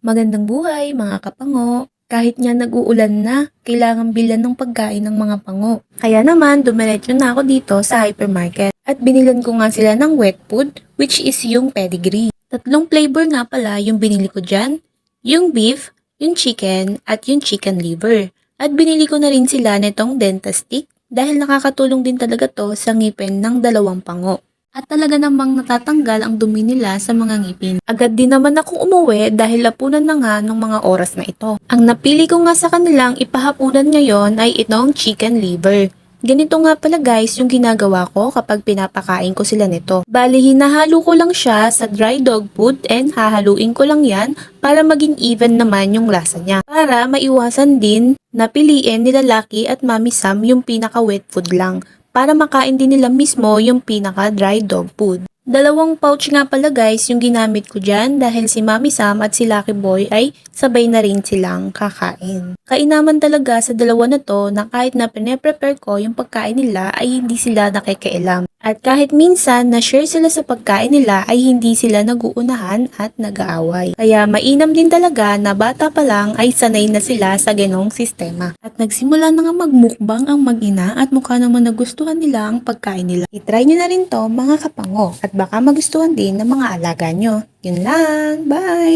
Magandang buhay mga kapango. Kahit nga nag-uulan na, kailangan bilan ng pagkain ng mga pango. Kaya naman, dumiretso na ako dito sa hypermarket. At binilan ko nga sila ng wet food, which is yung pedigree. Tatlong flavor nga pala yung binili ko dyan. Yung beef, yung chicken, at yung chicken liver. At binili ko na rin sila nitong dentastick dahil nakakatulong din talaga to sa ngipin ng dalawang pango. At talaga namang natatanggal ang dumi nila sa mga ngipin. Agad din naman akong umuwi dahil lapunan na nga nung mga oras na ito. Ang napili ko nga sa kanilang ipahapunan ngayon ay itong chicken liver. Ganito nga pala guys yung ginagawa ko kapag pinapakain ko sila nito. Bali, hinahalo ko lang siya sa dry dog food and hahaluin ko lang yan para maging even naman yung lasa niya. Para maiwasan din na piliin nila Lucky at Mami Sam yung pinaka wet food lang para makain din nila mismo yung pinaka dry dog food. Dalawang pouch nga pala guys yung ginamit ko dyan dahil si Mami Sam at si Lucky Boy ay sabay na rin silang kakain. Kainaman talaga sa dalawa na to na kahit na pine-prepare ko yung pagkain nila ay hindi sila nakikialam. At kahit minsan na share sila sa pagkain nila ay hindi sila naguunahan at nag-aaway. Kaya mainam din talaga na bata pa lang ay sanay na sila sa ganong sistema. At nagsimula na nga magmukbang ang mag-ina at mukha naman nagustuhan nila ang pagkain nila. I-try nyo na rin to mga kapango at baka magustuhan din ng mga alaga nyo. Yun lang, bye!